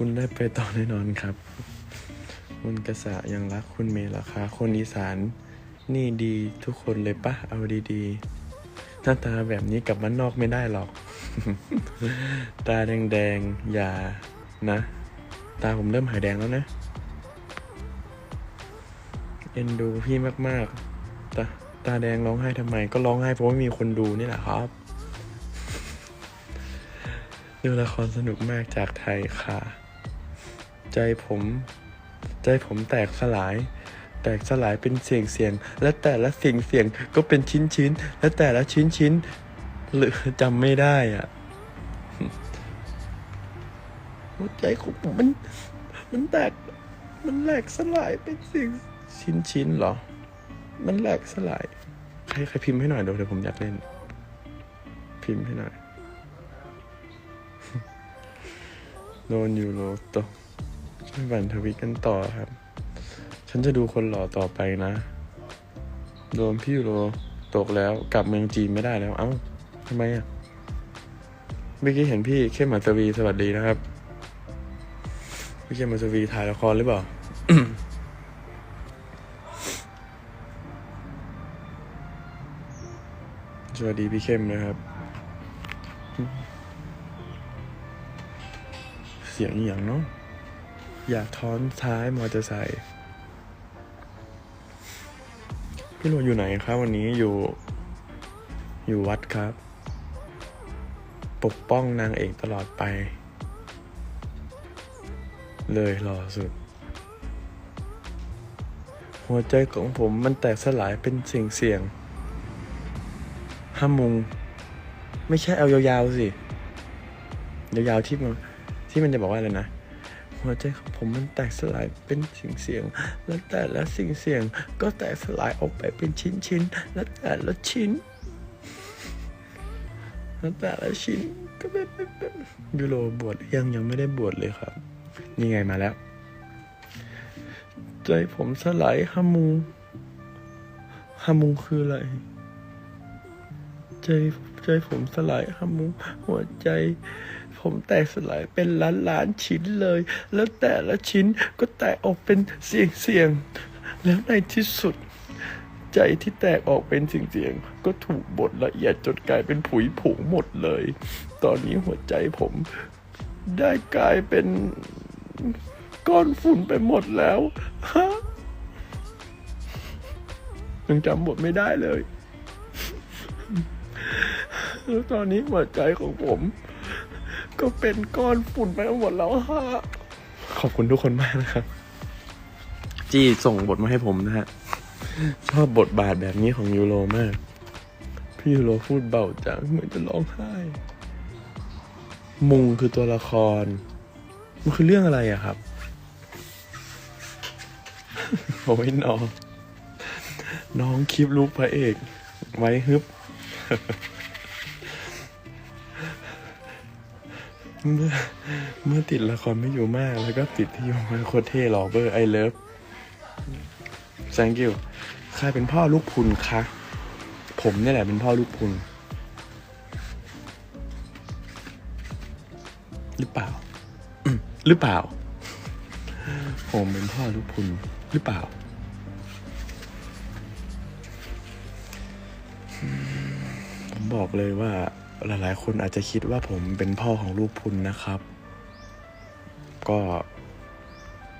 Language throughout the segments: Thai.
คุณได้ไปต่อแน่นอนครับ คุณกษะยังรักคุณเมย์เหรอคะคนอีสาน นี่ดีทุกคนเลยปะเอาดีๆ หน้าตาแบบนี้กลับบ้านนอกไม่ได้หรอก ตาแดงๆ อย่านะ ตาผมเริ่มหายแดงแล้วนะ เอ็นดูพี่มากๆ ตาตาแดงร้องไห้ทำไม ก็ร้องไห้เพราะว่ามีคนดูนี่แหละครับดูละครสนุกมากจากไทยค่ะ ใจผม ใจผมแตกสลาย แตกสลายเป็นเสียงเสียง และแต่ละเสียงเสียงก็เป็นชิ้นชิ้น และแต่ละชิ้นชิ้น หรือจำไม่ได้อะหัวใจของผมมัน มันแตก มันแหลกสลายเป็นสิ่งชิ้นชิ้นเหรอ มันแหลกสลาย ใครใครพิมพ์ให้หน่อยเดี๋ยวเดี๋ยวผมอยากเล่น พิมพ์ให้หน่อยโดนยูโรตกช่วย บันทวิตกันต่อครับ ฉันจะดูคนหล่อต่อไปนะ โดนพี่ยูโรตกแล้วกลับเมืองจีนไม่ได้แล้ว เอ้าทำไมอะเมื่อกี้เห็นพี่เข้มมัสวีสวัสดีนะครับพี่เข้มมัสวีถ่ายละครหรือเปล่าสวัสดีพี่เข้มนะครับ เสียงอย่างเนาะ อยากท้อนท้ายมอเตอร์ไซค์พี่โรอยู่ไหนครับวันนี้อยู่ อยู่วัดครับ ปกป้องนางเอกตลอดไป เลยหล่อสุด หัวใจของผมมันแตกสลายเป็นเสียงเสียงห้ามุง ไม่ใช่เอายาวๆสิ ยาวๆที่มันที่มันจะบอกว่าอะไรนะ หัวใจของผมมันแตกสลายเป็นสิ่งเสียง และแต่ละสิ่งเสียงก็แตกสลายออกไปเป็นชิ้นชิ้นและแต่ละชิ้นและแต่ละชิ้นก็เป็นเป็นยูโรบวชยังยังไม่ได้บวชเลยครับ นี่ไงมาแล้ว ใจผมสลายฮามูฮามูคืออะไร ใจใจผมสลายฮามูหัวใจ มแตกสลายเป็นล้านล้านๆชิ้นเลย แล้วแต่ละชิ้นก็แตกออกเป็นเสียงเสียงๆแล้วในที่สุด ใจที่แตกออกเป็นสิ่งเสียงๆก็ถูกบดละเอียดจนกลายเป็นผุยผงหมดเลย ตอนนี้หัวใจผมได้กลายเป็นก้อนฝุ่นไปหมดแล้วฮะยังจำบทไม่ได้เลย แล้วตอนนี้หัวใจของผม ก็เป็นก้อนฝุ่นไปหมดแล้วฮะขอบคุณทุกคนมากนะครับ จี้ส่งบทมาให้ผมนะฮะ ชอบบทบาทแบบนี้ของยูโรมาก พี่ยูโรพูดเบาจังเหมือนจะร้องไห้ มุงคือตัวละคร มันคือเรื่องอะไรอะครับโอ้ยน้อง น้องคลิปลูกพระเอก ไว้ฮึบ เมื่อเมื่อติดละครไม่อยู่มาก แล้วก็ติดที่อยู่มาโคตรเท่หล่อเบอร์ไอเลิฟ thank you ใครเป็นพ่อลูกพุนคะ ผมนี่แหละเป็นพ่อลูกพุน หรือเปล่า หรือเปล่า ผมเป็นพ่อลูกพุน หรือเปล่าผมบอกเลยว่า หลายๆ คนอาจจะคิดว่าผมเป็นพ่อของลูกพุนนะครับ ก็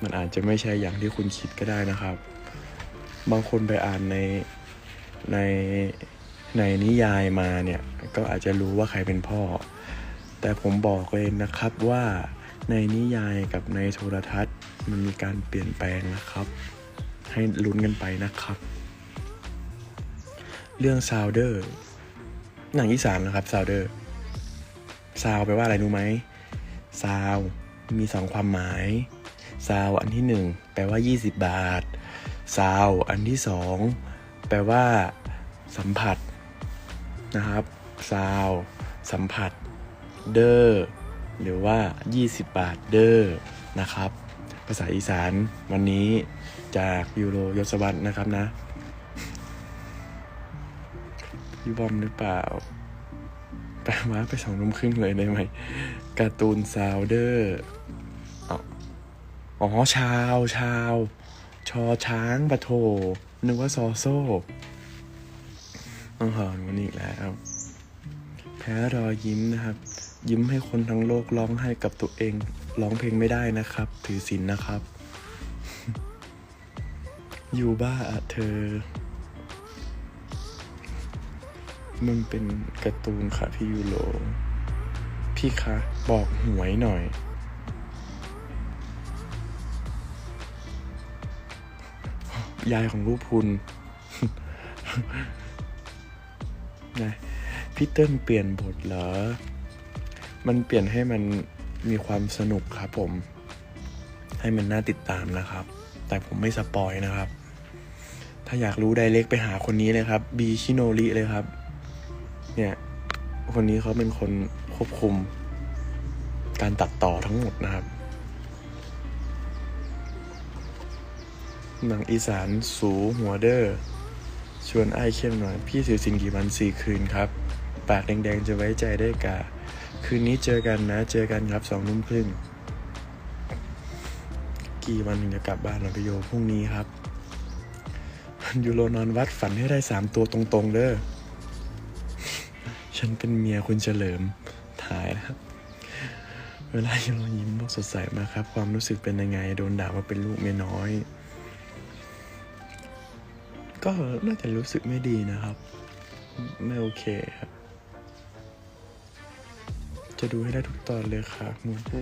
มันอาจจะไม่ใช่อย่างที่คุณคิดก็ได้นะครับ บางคนไปอ่านในในในนิยายมาเนี่ย ก็อาจจะรู้ว่าใครเป็นพ่อ แต่ผมบอกเลยนะครับว่าในนิยายกับในโทรทัศน์ มันมีการเปลี่ยนแปลงนะครับ ให้ลุ้นกันไปนะครับ เรื่องซาวเดอร์ หนังอีสานนะครับซาวเดอร์ซาวแปลว่าอะไรรู้ไหมซาวมีสองความหมายซาวอันที่หนึ่งแปลว่า 20 บาทซาวอันที่สองแปลว่า สัมผัสนะครับซาวสัมผัส เดอร์หรือว่า 20 บาทเดอร์นะครับ ภาษาอีสานวันนี้จากยูโรยศวรรษนะครับนะ พี่บอมหรือเปล่าแปลว่าไปสองนุ่มครึ่งเลยได้ไหมการ์ตูนซาวเดอร์อ๋อชาวชาว ชอช้างปะโถนึกว่าซอโซ่ต้องหอนวันอีกแล้ว แพ้รอยยิ้มนะครับ ยิ้มให้คนทั้งโลกร้องไห้กับตัวเองร้องเพลงไม่ได้นะครับ ถือศีลนะครับ อยู่บ้าอะเธอ มันเป็นการ์ตูนค่ะพี่ยูโร พี่คะบอกหวยหน่อย ยายของลูกพุนนะพี่เติ้ลเปลี่ยนบทเหรอ มันเปลี่ยนให้มันมีความสนุกครับผม ให้มันน่าติดตามนะครับ แต่ผมไม่สปอยนะครับ ถ้าอยากรู้ไดเล็กไปหาคนนี้เลยครับ บีชิโนริเลยครับ เนี่ย คนนี้เขาเป็นคนควบคุม การตัดต่อทั้งหมดนะครับ หนังอีสานสูหัวเดอร์ชวนไอ้เข้มหน่อย พี่ถือสินกี่วันสี่คืนครับ ปากแดงๆจะไว้ใจได้กะ คืนนี้เจอกันนะ เจอกันครับสองนุ่มครึ่ง กี่วันถึงจะกลับบ้านเราไปโยพรุ่งนี้ครับยูโรนอนวัดฝันให้ได้สามตัวตรงๆเด้อ ฉันเป็นเมียคุณเฉลิมถ่ายนะครับ เวลายูโรยิ้มโลกสดใสมาครับ ความรู้สึกเป็นยังไง โดนด่าว่าเป็นลูกเมียน้อย ก็น่าจะรู้สึกไม่ดีนะครับ ไม่โอเคครับ จะดูให้ได้ทุกตอนเลยค่ะมูพู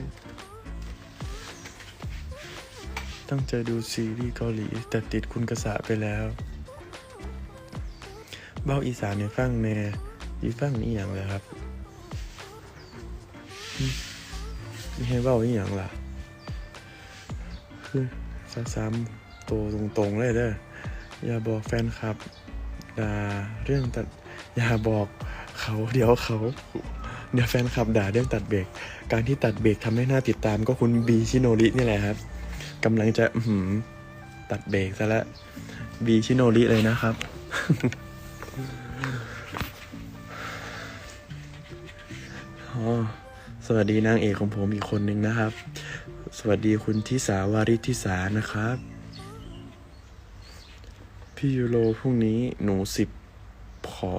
ตั้งใจดูซีรีส์เกาหลี แต่ติดคุณกระสาไปแล้ว เบ้าอีสานในฟังแน่ อีฟังนี่อย่างเลยครับนี่ให้เบ้านี่อย่างล่ะ คือซ้ำๆตัวตรงๆเลยเด้ออย่าบอกแฟนคลับด่าเรื่องตัดอย่าบอกเขาเดี๋ยวเขา เดี๋ยวแฟนคลับด่าเรื่องตัดเบรกการที่ตัดเบรกทำให้หน่าติดตามก็คุณบีชิโนรินี่แหละครับกำลังจะอื้อหือตัดเบรกซะแล้วบีชิโนริเลยนะครับ สวัสดีนางเอกของผมอีกคนนึงนะครับ สวัสดีคุณทิสาวาริทิสานะครับ พี่ยูโรพรุ่งนี้หนูสิบขอ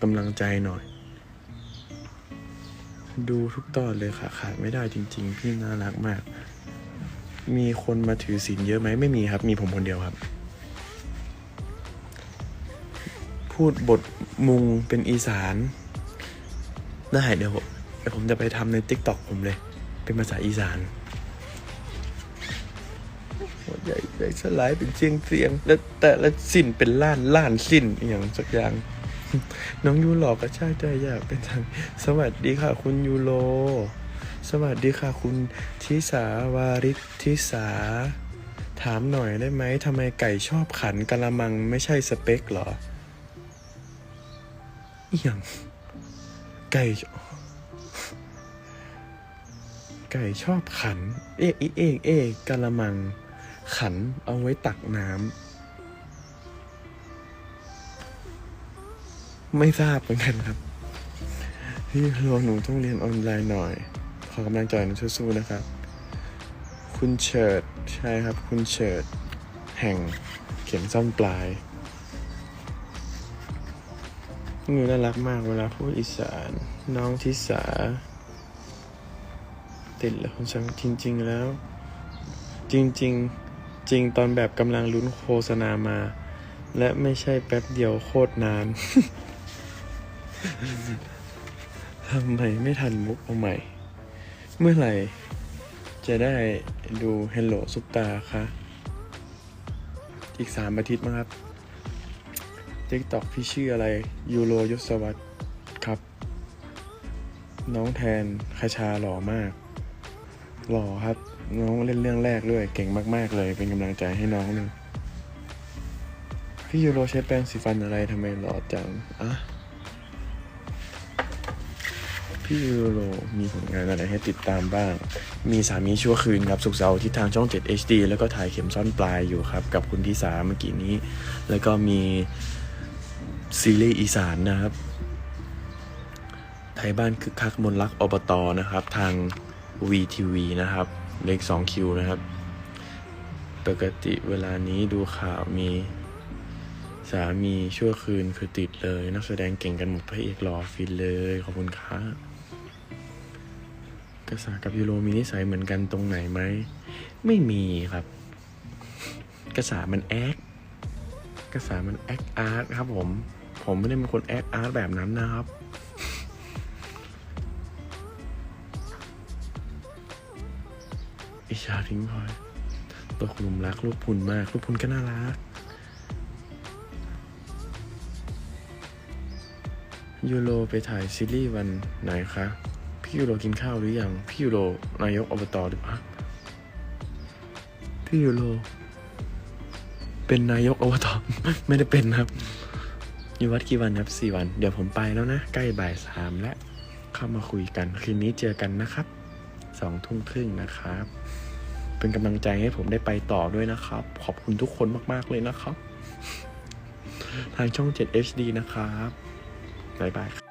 กำลังใจหน่อย ดูทุกตอนเลยค่ะขาดไม่ได้จริง ๆ พี่น่ารักมาก มีคนมาถือศีลเยอะไหมไม่มีครับ มีผมคนเดียวครับ พูดบทมุงเป็นอีสาน ได้เดี๋ยวเดี๋ยวผมจะไปทำใน t ิ k t o k ผมเลย เป็นภาษาอีสานหัวใหญ่ใหญ่สลายเป็นเสียงเสียง แล้วแต่ละสิ้นเป็นล้านล้านสิ้นอย่างสักอย่าง น้องยูหลอกก็ใช่ใจอยากเป็นทางสวัสดีค่ะ คุณยูโรสวัสดีค่ะ คุณทิสาวาริทิสา ถามหน่อยได้ไหมทำไมไก่ชอบขันกะละมังไม่ใช่สเปคเหรออย่าง ไก่ ไก่ชอบขันเอ๊ะเอ๊ะเอ๊ะเอ๊ะกะละมัง ขันเอาไว้ตักน้ำ ไม่ทราบเหมือนกันครับ พี่รอหนูต้องเรียนออนไลน์หน่อย ขอกำลังใจหนูสู้ๆนะครับ คุณเฉิด ใช่ครับ คุณเฉิด แห่งเข็มซ่อมปลาย งูน่ารักมากเวลาพูดอีสาน น้องทิสา ติดแล้วคุณชังจริง ๆ แล้ว จริงๆจริงตอนแบบกำลังลุ้นโฆษณามา และไม่ใช่แป๊บเดียวโคตรนานทำไมไม่ทันมุกเอาใหม่ เมื่อไหร่ จะได้ดู Hello ซุปตาคะอีกสามอาทิตย์มั้งครับ TikTok พี่ชื่ออะไร ยูโรยศวัตครับ น้องแทนคาชาหล่อมาก หล่อครับ น้องเล่นเรื่องแรกด้วย เก่งมาก ๆ เลย เป็นกำลังใจให้น้องเลยพี่ยูโรใช้แปรงสีฟันอะไรทำไมหล่อจังอะพี่ยูโรมีผลงานอะไรให้ติดตามบ้าง มีสามีชั่วคืนครับ สุกเสาร์ที่ทางช่อง 7 HD แล้วก็ถ่ายเข็มซ่อนปลายอยู่ครับ กับคุณทิสาเมื่อกี้นี้ แล้วก็มี ซีรีส์อีสานนะครับ ไทยบ้านคึกคักมนต์รักอบตนะครับ ทาง VTV นะครับ เลขสองคิวนะครับ ปกติเวลานี้ดูข่าวมีสามีชั่วคืนคือติดเลย นักแสดงเก่งกันหมดพระเอกหล่อฟินเลย ขอบคุณครับกษากับยูโรมีนิสัยเหมือนกันตรงไหนไหม ไม่มีครับ กษามันแอคกษามันแอคอาร์ตครับผม ผมไม่ได้เป็นคนแอคอาร์ตแบบนั้นนะครับ อิชาทิ้งพลอยตัวคุณลุมรักลูกพุนมาก ลูกพุนก็น่ารัก ยูโรไปถ่ายซีรีส์วันไหนคะ พี่ยูโรกินข้าวหรือยัง พี่ยูโรนายกอบตหรือเปล่าพี่ยูโรเป็นนายกอบตไม่ได้เป็นครับ อยู่วัดกี่วันครับสี่วัน เดี๋ยวผมไปแล้วนะ ใกล้บ่ายสามแล้ว เข้ามาคุยกัน คืนนี้เจอกันนะครับสองทุ่มครึ่งนะครับ เป็นกำลังใจให้ผมได้ไปต่อด้วยนะครับ ขอบคุณทุกคนมาก ๆ เลยนะครับ ทางช่อง 7 HD นะครับ บ๊ายบาย